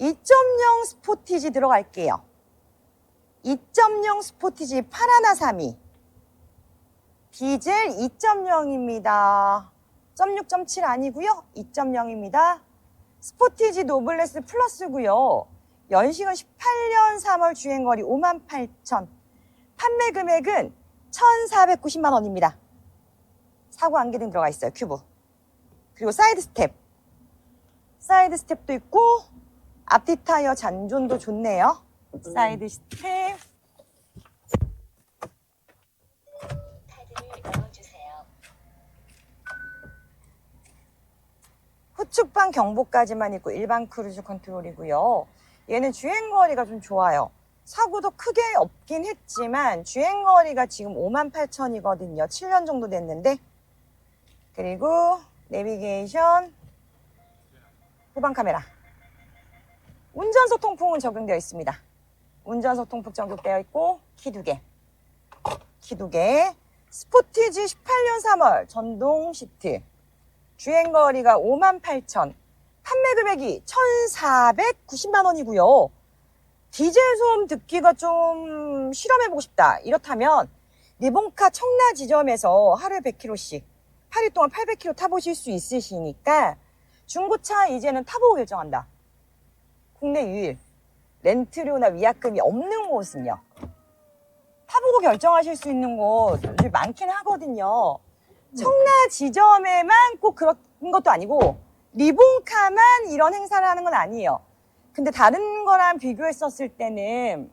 2.0 스포티지 들어갈게요. 2.0 스포티지 파라나사미. 디젤 2.0입니다. 0.6.7 아니고요. 2.0입니다. 스포티지 노블레스 플러스고요. 연식은 18년 3월 주행거리 58,000. 판매 금액은 1,490만 원입니다. 사고 안개등 들어가 있어요. 큐브. 그리고 사이드 스텝. 사이드 스텝도 있고 앞뒤 타이어 잔존도 좋네요. 사이드 넣어주세요. 후측방 경보까지만 있고 일반 크루즈 컨트롤이고요. 얘는 주행거리가 좀 좋아요. 사고도 크게 없긴 했지만 주행거리가 지금 5만 8천이거든요. 7년 정도 됐는데. 그리고 내비게이션, 후방 카메라. 운전석 통풍은 적용되어 있습니다. 운전석 통풍 적용되어 있고 키 두 개. 키 두 개. 스포티지 18년 3월 전동 시트. 주행 거리가 5만 8천. 판매 금액이 1,490만 원이고요. 디젤 소음 듣기가 좀 실험해보고 싶다. 이렇다면 리본카 청라 지점에서 하루에 100km씩 8일 동안 800km 타보실 수 있으시니까 중고차 이제는 타보고 결정한다. 국내 유일 렌트료나 위약금이 없는 곳은요. 타보고 결정하실 수 있는 곳 요즘 많긴 하거든요. 청라 지점에만 꼭 그런 것도 아니고 리본카만 이런 행사를 하는 건 아니에요. 근데 다른 거랑 비교했었을 때는